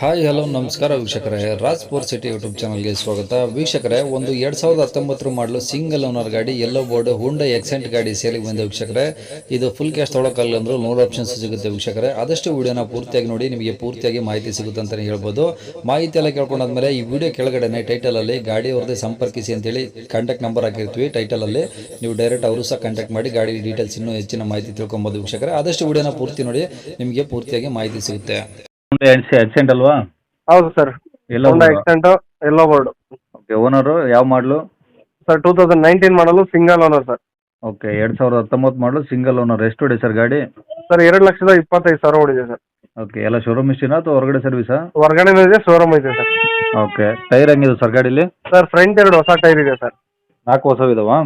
Hi, hello, ನಮಸ್ಕಾರ ವೀಕ್ಷಕರೇ. Raj four city YouTube ಚಾನಲ್ಗೆ ಸ್ವಾಗತ. ವೀಕ್ಷಕರೇ, ಒಂದು ಎರಡು ಸಾವಿರದ ಹತ್ತೊಂಬತ್ತರ ಮಾಡಲು ಸಿಂಗಲ್ ಓನರ್ ಗಾಡಿ ಎಲ್ಲೋ ಬೋರ್ಡ್ ಹುಂಡ ಎಕ್ಸೆಂಟ್ ಗಾಡಿ ಸೇಲಿಗೆ ಬಂದ ವೀಕ್ಷಕರೇ. ಇದು ಫುಲ್ ಕ್ಯಾಶ್ ತೊಳಕಲ್ಲ ಅಂದ್ರೆ ನೂರು ಆಪ್ಷನ್ಸ್ ಸಿಗುತ್ತೆ ವೀಕ್ಷಕರೇ. ಆದಷ್ಟು ವಿಡಿಯೋನ ಪೂರ್ತಿಯಾಗಿ ನೋಡಿ, ನಿಮಗೆ ಪೂರ್ತಿಯಾಗಿ ಮಾಹಿತಿ ಸಿಗುತ್ತೆ ಅಂತಲೇ ಹೇಳ್ಬೋದು. ಮಾಹಿತಿ ಎಲ್ಲ ಕೇಳ್ಕೊಂಡಾದ್ಮೇಲೆ ಈ ವಿಡಿಯೋ ಕೆಳಗಡೆನೆ ಟೈಟಲಲ್ಲಿ ಗಾಡಿ ಅವ್ರದ್ದೇ ಸಂಪರ್ಕಿಸಿ ಅಂತೇಳಿ ಕಾಂಟ್ಯಾಕ್ಟ್ ನಂಬರ್ ಹಾಕಿರ್ತೀವಿ. ಟೈಟಲಲ್ಲಿ ನೀವು ಡೈರೆಕ್ಟ್ ಅವರು ಸಹ ಕಾಂಟ್ಯಾಕ್ಟ್ ಮಾಡಿ ಗಾಡಿ ಡೀಟೇಲ್ಸ್ ಇನ್ನೂ ಹೆಚ್ಚಿನ ಮಾಹಿತಿ ತಿಳ್ಕೊಬೋದು ವೀಕ್ಷಕರೇ. ಆದಷ್ಟು ವಿಡಿಯೋನ ಪೂರ್ತಿ ನೋಡಿ, ನಿಮಗೆ ಪೂರ್ತಿಯಾಗಿ ಮಾಹಿತಿ ಸಿಗುತ್ತೆ. ಆಕ್ಸಿಡೆಂಟ್ ಅಲ್ವಾ? ಹೌದು ಸರ್. ಎಲ್ಲ ಒಂದೇ ಎಕ್ಸೆಂಟ್ ಎಲ್ಲೋ ಬೋರ್ಡ್ ಓಕೆ ಓನರು ಯಾವ ಮಾಡಲು ಸರ್ ಟೂ ತೌಸಂಡ್ ನೈನ್ಟೀನ್ ಮಾಡಲು ಸಿಂಗಲ್ ಓನರ್ ಸರ್. ಓಕೆ ಎರಡು ಸಾವಿರದ ಹತ್ತೊಂಬತ್ತು ಮಾಡಲು ಸಿಂಗಲ್ ಓನರ್ ಎಷ್ಟು ಹೊಡಿ ಸರ್ ಗಾಡಿ? ಸರ್ ಎರಡು ಲಕ್ಷದ ಇಪ್ಪತ್ತೈದು ಸಾವಿರ ಓಡಿದೆ ಸರ್. ಓಕೆ ಎಲ್ಲ ಶೋರೂಮ್ ಇಷ್ಟಿನ ಅಥವಾ ಹೊರಗಡೆ ಸರ್ವಿಸ್ ಹೊರಗಡೆ ಇದೆ ಶೋರೂಮ್ ಇದೆ ಸರ್. ಓಕೆ ಟೈರ್ ಹೆಂಗಿದೆ ಸರ್ ಗಾಡೀಲಿ? ಸರ್ ಫ್ರಂಟ್ ಎರಡು ಹೊಸ ಟೈರ್ ಇದೆ ಸರ್. ನಾಲ್ಕು ಹೊಸ ಇದಾವಾ?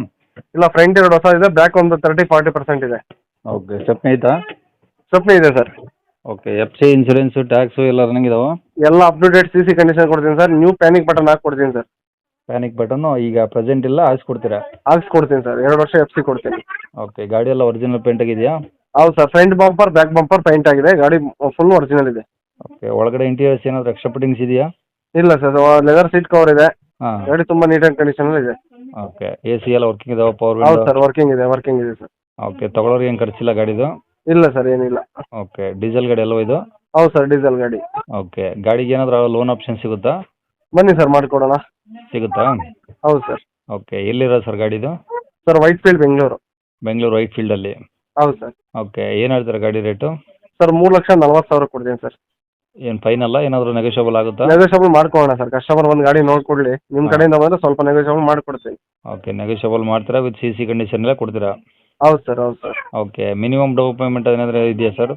ಇಲ್ಲ ಫ್ರಂಟ್ ಎರಡು ಹೊಸ ಇದೆ ಬ್ಯಾಕ್ ಒಂದು ತರ್ಟಿ ಫಾರ್ಟಿ ಪರ್ಸೆಂಟ್ ಇದೆ. ಓಕೆ ಚಪ್ನಿ ಐತಾ? ಚಪ್ನಿ ಇದೆ sir. Okay F C insurance tax ಎಲ್ಲ ರನ್ನಿಂಗ್ ಇದಾವೆ ಎಲ್ಲ up to date C C condition ಕೊಡ್ತೀನಿ ಸರ್ ನ್ಯೂ ಪ್ಯಾನಿಕ್ ಬಟನ್ ಹಾಕಿ ಕೊಡ್ತೀನಿ ಸರ್ ಪ್ಯಾನಿಕ್ ಬಟನ್ನು ಈಗ ಪ್ರೆಸೆಂಟ್ ಇಲ್ಲ ಹಾಕ್ಸ್ಕೊಡ್ತೀರಾ? ಹಾಕ್ಸ್ಕೊಡ್ತೀನಿ ಸರ್ ಎರಡು ವರ್ಷ ಎಫ್ ಸಿ ಕೊಡ್ತೀನಿ. ಓಕೆ ಗಾಡಿ ಎಲ್ಲ ಒರಿಜಿನಲ್ ಪೇಂಟ್ ಆಗಿದೆಯಾ? ಹೌದು sir front bumper back bumper paint ಆಗಿದೆ. ಗಾಡಿ ಫುಲ್ ಒರಿಜಿನಲ್ ಇದೆ. ಓಕೆ ಒಳಗಡೆ ಇಂಟೀರಿಯರ್ಸ್ ಏನಾದರೂ ಎಕ್ಸ್ಟ್ರಾ ಫಿಟ್ಟಿಂಗ್ಸ್ ಇದೆಯಾ? ಇಲ್ಲ ಸರ್ ಲೆದರ್ ಸೀಟ್ ಕವರ್ ಇದೆ. ಹಾಂ. ಗಾಡಿ ತುಂಬ ನೀಟ್ ಆ್ಯಂಡ್ ಕಂಡೀಷನ್ ಇದೆ. ಓಕೆ ಎ ಸಿ ಎಲ್ಲ ವರ್ಕಿಂಗ್ ಇದಾವೆ ಪವರ್ ಹೌದು ಸರ್ ವರ್ಕಿಂಗ್ ಇದೆ ವರ್ಕಿಂಗ್ ಇದೆ ಸರ್ ಓಕೆ ತೊಗೊಳೋರಿಗೆ ಏನು ಖರ್ಚಿಲ್ಲ ಗಾಡಿದು? ಇಲ್ಲ ಸರ್ ಏನಿಲ್ಲ. ಓಕೆ ಡೀಸೆಲ್ ಗಾಡಿ ಅಲ್ವಾ ಇದು? ಹೌದು ಸರ್ ಡೀಸೆಲ್ ಗಾಡಿ. ಓಕೆ ಗಾಡಿಗೆ ಏನಾದರೂ ಲೋನ್ ಆಪ್ಷನ್ ಸಿಗುತ್ತಾ? ಬನ್ನಿ ಸರ್ ಮಾಡಿಕೊಡೋಣ. ಸಿಗುತ್ತಾ? ಹೌದು ಸರ್. ಓಕೆ ಎಲ್ಲಿರೋದು ಸರ್ ಗಾಡಿದು? Sir Whitefield Bengaluru. ಬೆಂಗಳೂರು ವೈಟ್ ಫೀಲ್ಡಲ್ಲಿ ಹೌದು ಸರ್. ಓಕೆ ಏನ್ ಹೇಳ್ತಾರೆ ಗಾಡಿ ರೇಟು? ಸರ್ ಮೂರು ಲಕ್ಷ ನಲ್ವತ್ತು ಸಾವಿರ ಕೊಡ್ತೀನಿ ಸರ್. ಏನು ಫೈನಲ್ಲ ಏನಾದರೂ ನೆಗೋಷಿಯಬಲ್ ಆಗುತ್ತಾ? ನೆಗೋಷಿಯಬಲ್ ಮಾಡ್ಕೊಳ್ಳೋಣ ಸರ್. ಕಸ್ಟಮರ್ ಒಂದು ಗಾಡಿ ನೋಡ್ಕೊಡ್ಲಿ. ನಿಮ್ಮ ಕಡೆಯಿಂದ ಬಂದ್ರೆ ಸ್ವಲ್ಪ ನೆಗೋಷಿಯಬಲ್ ಮಾಡ್ಕೊಡ್ತೀನಿ. ಓಕೆ ನೆಗೋಷಿಯಬಲ್ ಮಾಡ್ತೀರಾ ವಿತ್ ಸಿ ಸಿ ಕಂಡೀಷನ್ ಎಲ್ಲ ಕೊಡ್ತೀರಾ? ಹೌದು ಸರ್ ಹೌದು sir. Okay minimum down payment ಏನಾದರೂ ಇದೆಯಾ ಸರ್?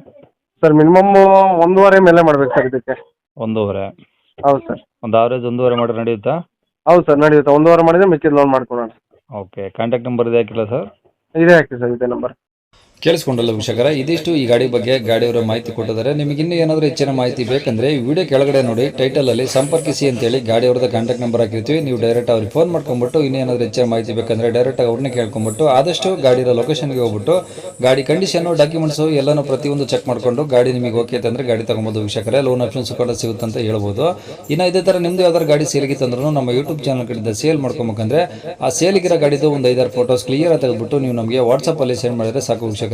ಸರ್ ಮಿನಿಮಮ್ ಒಂದೂವರೆ ಮೇಲೆ ಮಾಡ್ಬೇಕು ಸರ್ ಇದಕ್ಕೆ. ಒಂದೂವರೆ? ಹೌದು ಸರ್. ಒಂದು ಆವ್ರೇಜ್ ಒಂದೂವರೆ ಮಾಡಿದ್ರೆ ನಡೆಯುತ್ತಾ? ಹೌದು ಸರ್ ನಡೆಯುತ್ತೆ. ಒಂದೂವರೆ ಮಾಡಿದ್ರೆ ಮಿಕ್ಕಿದ ಲೋನ್ ಮಾಡ್ಕೊಡೋಣ. ಓಕೆ ಕಾಂಟ್ಯಾಕ್ಟ್ ನಂಬರ್ ಇದೆ ಹಾಕಿಲ್ಲ ಸರ್? ಇದೇ ಹಾಕಿ ಸರ್ ಇದೇ ನಂಬರ್. ಕೇಳಿಸ್ಕೊಂಡಲ್ಲ ವೀಕ್ಷಕರ, ಇದಿಷ್ಟು ಈ ಗಾಡಿ ಬಗ್ಗೆ ಗಾಡಿಯವರ ಮಾಹಿತಿ ಕೊಟ್ಟಿದ್ದಾರೆ. ನಿಮಗೆ ಇನ್ನೂ ಏನಾದರೂ ಹೆಚ್ಚಿನ ಮಾಹಿತಿ ಬೇಕಂದ್ರೆ ಈ ವಿಡಿಯೋ ಕೆಳಗಡೆ ನೋಡಿ ಟೈಟಲ್ ಅಲ್ಲಿ ಸಂಪರ್ಕಿಸಿ ಅಂತೇಳಿ ಗಾಡಿಯವರದ ಕಾಂಟ್ಯಾಕ್ಟ್ ನಂಬರ್ ಹಾಕಿರ್ತೀವಿ. ನೀವು ಡೈರೆಕ್ಟ್ ಅವ್ರಿಗೆ ಫೋನ್ ಮಾಡ್ಕೊಂಬಿಟ್ಟು ಇನ್ನೂ ಏನಾದರೂ ಹೆಚ್ಚಿನ ಮಾಹಿತಿ ಬೇಕಂದ್ರೆ ಡೈರೆಕ್ಟ್ ಅವ್ರನ್ನೇ ಕೇಳ್ಕೊಂಬಿಟ್ಟು, ಆದಷ್ಟು ಗಾಡಿಯ ಲೊಕೇಶನ್ಗೆ ಹೋಗ್ಬಿಟ್ಟು, ಗಾಡಿ ಕಂಡೀಷನ್ ಡಾಕ್ಯುಮೆಂಟ್ಸು ಎಲ್ಲನೂ ಪ್ರತಿಯೊಂದು ಚೆಕ್ ಮಾಡ್ಕೊಂಡು ಗಾಡಿ ನಿಮಗೆ ಓಕೆ ಅಂತಂದರೆ ಗಾಡಿ ತಗೊಬೋದು ವೀಕ್ಷಕರೇ. ಲೋನ್ ಆಪ್ಷನ್ಸ್ ಕೂಡ ಸಿಗುತ್ತೆ ಅಂತ ಹೇಳ್ಬೋದು. ಇನ್ನು ಇದೇ ಥರ ನಿಮ್ಮದು ಯಾವ್ದಾದ್ರು ಗಾಡಿ ಸೇಲ್ಗಿತ್ತಂದ್ರೂ ನಮ್ಮ ಯೂಟ್ಯೂಬ್ ಚಾನಲ್ ಕಡೆಯಿಂದ ಸೇಲ್ ಮಾಡ್ಕೊಬೇಕಂದ್ರೆ ಆ ಸೇಲಿಗಿರೋ ಗಾಡಿದು ಒಂದು ಐದಾರು ಫೋಟೋಸ್ ಕ್ಲಿಯರ್ ತೆಗೆದುಬಿಟ್ಟು ನೀವು ನಮಗೆ ವಾಟ್ಸಪ್ಪಲ್ಲಿ ಸೆಂಡ್ ಮಾಡಿದ್ರೆ ಸಾಕು ವೀಕ್ಷಕರೇ.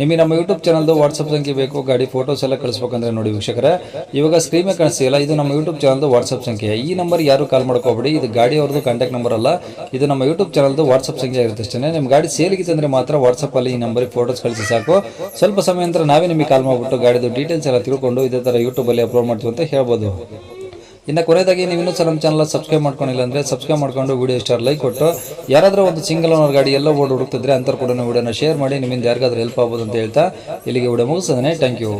ನಿಮಗೆ ನಮ್ಮ ಯೂಟ್ಯೂಬ್ ಚಾನಲ್ದು ವಾಟ್ಸಪ್ ಸಂಖ್ಯೆ ಬೇಕು, ಗಾಡಿ ಫೋಟೋಸ್ ಎಲ್ಲ ಕಳಿಸ್ಬೇಕಂದ್ರೆ ನೋಡಿ ವೀಕ್ಷಕರೇ. ಇವಾಗ ಸ್ಕ್ರೀನ್ ಕಾಣಿಸ್ತಿಲ್ಲ ಇದು ನಮ್ಮ ಯೂಟ್ಯೂಬ್ ಚಾನಲ್ದು ವಾಟ್ಸಪ್ ಸಂಖ್ಯೆ. ಈ ನಂಬರ್ ಯಾರು ಕಾಲ್ ಮಾಡ್ಕೋಬೇಡಿ, ಇದು ಗಾಡಿ ಅವ್ರದ್ದು ಕಾಂಟ್ಯಾಕ್ಟ್ ನಂಬರ್ ಅಲ್ಲ, ಇದು ನಮ್ಮ ಯೂಟ್ಯೂಬ್ ಚಾನಲ್ದು ವಾಟ್ಸಪ್ ಸಂಖ್ಯೆ ಇರುತ್ತೆ ಅಷ್ಟೇ ನಿಮ್ಮ ಗಾಡಿ ಸೇಲಿಗಿತ್ತಂದ್ರೆ ಮಾತ್ರ ವಾಟ್ಸಪ್ಪಲ್ಲಿ ಈ ನಂಬರಿಗೆ ಫೋಟೋಸ್ ಕಳಿಸಿ ಸಾಕು. ಸ್ವಲ್ಪ ಸಮಯ ನಂತರ ನಾವೇ ನಿಮಗೆ ಕಾಲ್ ಮಾಡಿಬಿಟ್ಟು ಗಾಡಿದು ಡೀಟೇಲ್ಸ್ ಎಲ್ಲ ತಿಳ್ಕೊಂಡು ಇದೇ ಥರ ಯೂಟ್ಯೂಬಲ್ಲಿ ಅಪ್ಲೋಡ್ ಮಾಡ್ತೀವಿ ಅಂತ ಹೇಳ್ಬೋದು. ಇನ್ನು ಕೊನೆಯದಾಗಿ ನೀವು ಇನ್ನೂ ಸಹ ನಮ್ಮ ಚಾನಲ್ ಸಬ್ಸ್ಕ್ರೈಬ್ ಮಾಡ್ಕೊಂಡಿಲ್ಲ ಅಂದರೆ ಸಬ್ಸ್ಕ್ರೈಬ್ ಮಾಡ್ಕೊಂಡು ವೀಡಿಯೋ ಸ್ಟಾರ್ ಲೈಕ್ ಕೊಟ್ಟು ಯಾರಾದರೂ ಒಂದು ಸಿಂಗಲ್ ಓನರ್ ಗಾಡಿ ಎಲ್ಲ ಓಡ್ ಹುಡುಕ್ತಿದ್ರೆ ಅಂಥವ್ರು ಕೂಡ ವೀಡಿಯೋನ ಶೇರ್ ಮಾಡಿ, ನಿಮ್ಮಿಂದ ಯಾರಿಗಾದ್ರೂ ಹೆಲ್ಪ್ ಆಗ್ಬೋದು ಅಂತ ಹೇಳ್ತಾ ಇಲ್ಲಿಗೆ ವಿಡಿಯೋ ಮುಗಿಸ್ತದೆ ಥ್ಯಾಂಕ್ ಯು